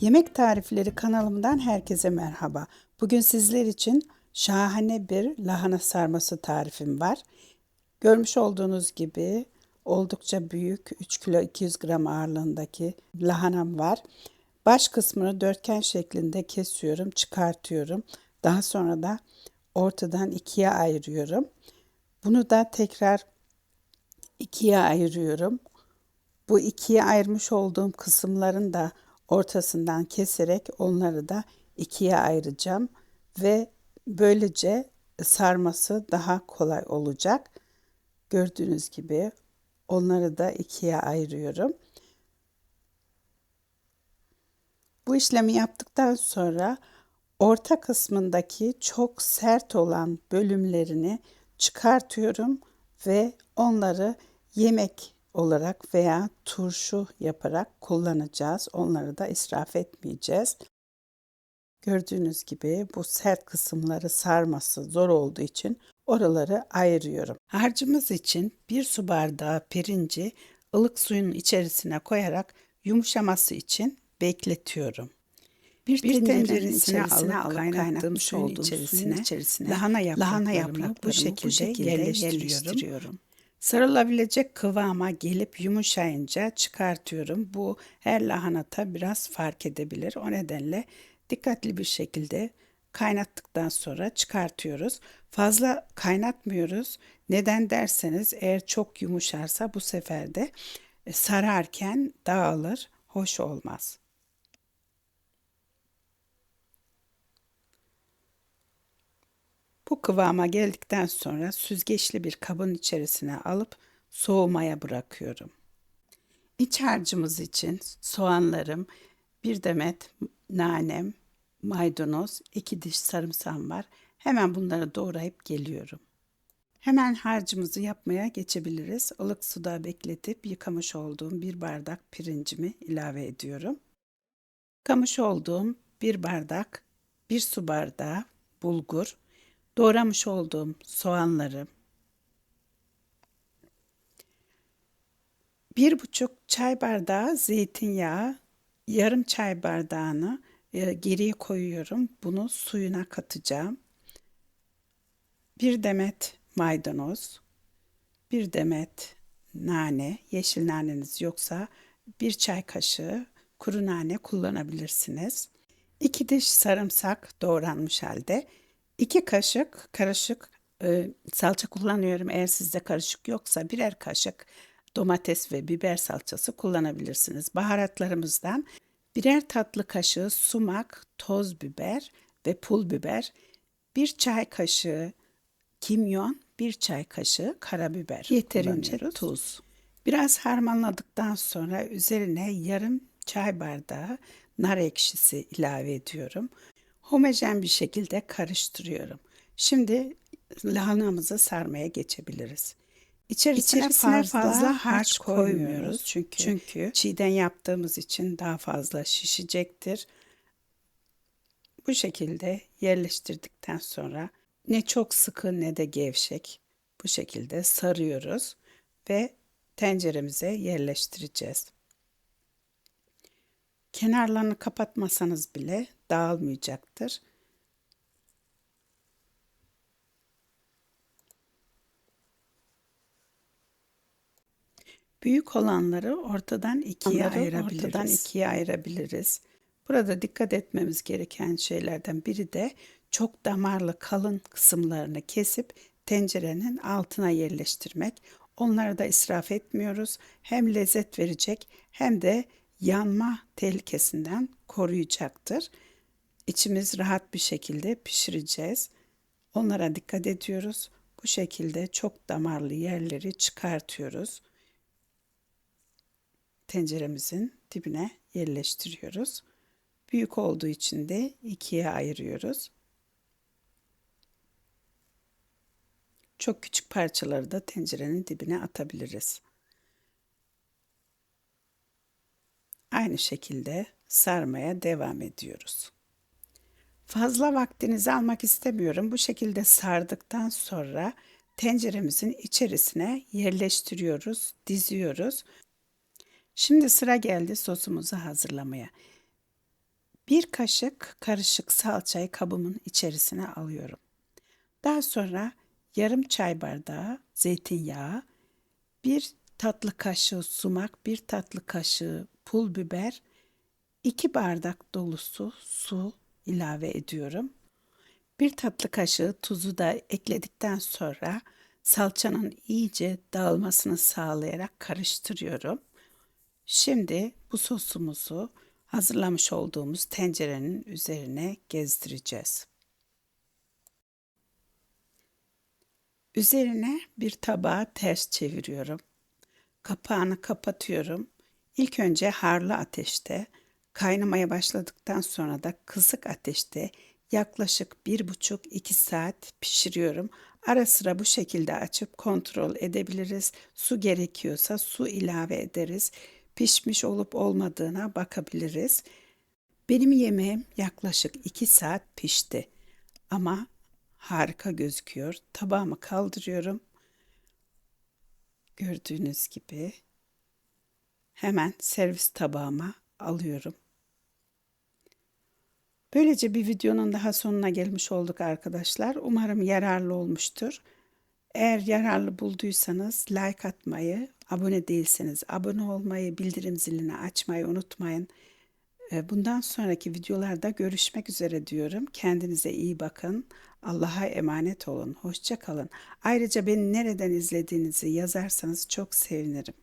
Yemek tarifleri kanalımdan herkese merhaba. Bugün sizler için şahane bir lahana sarması tarifim var. Görmüş olduğunuz gibi oldukça büyük 3 kilo 200 gram ağırlığındaki lahanam var. Baş kısmını dörtgen şeklinde kesiyorum, çıkartıyorum. Daha sonra da ortadan ikiye ayırıyorum. Bunu da tekrar ikiye ayırıyorum. Bu ikiye ayırmış olduğum kısımların da ortasından keserek onları da ikiye ayıracağım ve böylece sarması daha kolay olacak. Gördüğünüz gibi onları da ikiye ayırıyorum. Bu işlemi yaptıktan sonra orta kısmındaki çok sert olan bölümlerini çıkartıyorum ve onları yemek olarak veya turşu yaparak kullanacağız. Onları da israf etmeyeceğiz. Gördüğünüz gibi bu sert kısımları sarması zor olduğu için oraları ayırıyorum. Harcımız için bir su bardağı pirinci ılık suyun içerisine koyarak yumuşaması için bekletiyorum. Bir, bir tencerenin içerisine alıp kaynattığım suyun içerisine, içerisine lahana yapraklarımı, lahana yapraklarımı bu şekilde, bu şekilde yerleştiriyorum. yerleştiriyorum. Sarılabilecek kıvama gelip yumuşayınca çıkartıyorum. Bu her lahanata biraz fark edebilir. O nedenle dikkatli bir şekilde kaynattıktan sonra çıkartıyoruz. Fazla kaynatmıyoruz. Neden derseniz eğer çok yumuşarsa bu sefer de e, sararken dağılır, hoş olmaz. Bu kıvama geldikten sonra süzgeçli bir kabın içerisine alıp soğumaya bırakıyorum. İç harcımız için soğanlarım, bir demet nanem, maydanoz, iki diş sarımsağım var. Hemen bunları doğrayıp geliyorum. Hemen harcımızı yapmaya geçebiliriz. Ilık suda bekletip yıkamış olduğum bir bardak pirincimi ilave ediyorum. Yıkamış olduğum bir bardak, bir su bardağı bulgur, doğramış olduğum soğanları, bir buçuk çay bardağı zeytinyağı, yarım çay bardağını e, geriye koyuyorum. Bunu suyuna katacağım. Bir demet maydanoz, bir demet nane, yeşil naneniz yoksa bir çay kaşığı kuru nane kullanabilirsiniz. İki diş sarımsak doğranmış halde 2 kaşık karışık e, salça kullanıyorum. Eğer sizde karışık yoksa birer kaşık domates ve biber salçası kullanabilirsiniz. Baharatlarımızdan birer tatlı kaşığı sumak, toz biber ve pul biber, bir çay kaşığı kimyon, bir çay kaşığı karabiber. Yeterince tuz. Biraz harmanladıktan sonra üzerine yarım çay bardağı nar ekşisi ilave ediyorum homojen bir şekilde karıştırıyorum. Şimdi lahanamızı sarmaya geçebiliriz. İçerisine, İçerisine fazla, fazla harç koymuyoruz çünkü çünkü çiğden yaptığımız için daha fazla şişecektir. Bu şekilde yerleştirdikten sonra ne çok sıkı ne de gevşek bu şekilde sarıyoruz ve tenceremize yerleştireceğiz. Kenarlarını kapatmasanız bile dağılmayacaktır. Büyük olanları ortadan ikiye Onları ayırabiliriz. Ortadan ikiye ayırabiliriz. Burada dikkat etmemiz gereken şeylerden biri de çok damarlı kalın kısımlarını kesip tencerenin altına yerleştirmek. Onları da israf etmiyoruz. Hem lezzet verecek hem de yanma tehlikesinden koruyacaktır. İçimiz rahat bir şekilde pişireceğiz. Onlara dikkat ediyoruz. Bu şekilde çok damarlı yerleri çıkartıyoruz. Tenceremizin dibine yerleştiriyoruz. Büyük olduğu için de ikiye ayırıyoruz. Çok küçük parçaları da tencerenin dibine atabiliriz. Aynı şekilde sarmaya devam ediyoruz. Fazla vaktinizi almak istemiyorum. Bu şekilde sardıktan sonra tenceremizin içerisine yerleştiriyoruz, diziyoruz. Şimdi sıra geldi sosumuzu hazırlamaya. Bir kaşık karışık salçayı kabımın içerisine alıyorum. Daha sonra yarım çay bardağı zeytinyağı, bir tatlı kaşığı sumak, bir tatlı kaşığı pul biber, iki bardak dolusu su ilave ediyorum. Bir tatlı kaşığı tuzu da ekledikten sonra salçanın iyice dağılmasını sağlayarak karıştırıyorum. Şimdi bu sosumuzu hazırlamış olduğumuz tencerenin üzerine gezdireceğiz. Üzerine bir tabağı ters çeviriyorum. Kapağını kapatıyorum. İlk önce harlı ateşte, kaynamaya başladıktan sonra da kısık ateşte yaklaşık 1,5-2 saat pişiriyorum. Ara sıra bu şekilde açıp kontrol edebiliriz. Su gerekiyorsa su ilave ederiz. Pişmiş olup olmadığına bakabiliriz. Benim yemeğim yaklaşık 2 saat pişti. Ama harika gözüküyor. Tabağımı kaldırıyorum. Gördüğünüz gibi hemen servis tabağıma alıyorum. Böylece bir videonun daha sonuna gelmiş olduk arkadaşlar. Umarım yararlı olmuştur. Eğer yararlı bulduysanız like atmayı, abone değilseniz abone olmayı, bildirim zilini açmayı unutmayın. Ee, bundan sonraki videolarda görüşmek üzere diyorum. Kendinize iyi bakın. Allah'a emanet olun. Hoşça kalın. Ayrıca beni nereden izlediğinizi yazarsanız çok sevinirim.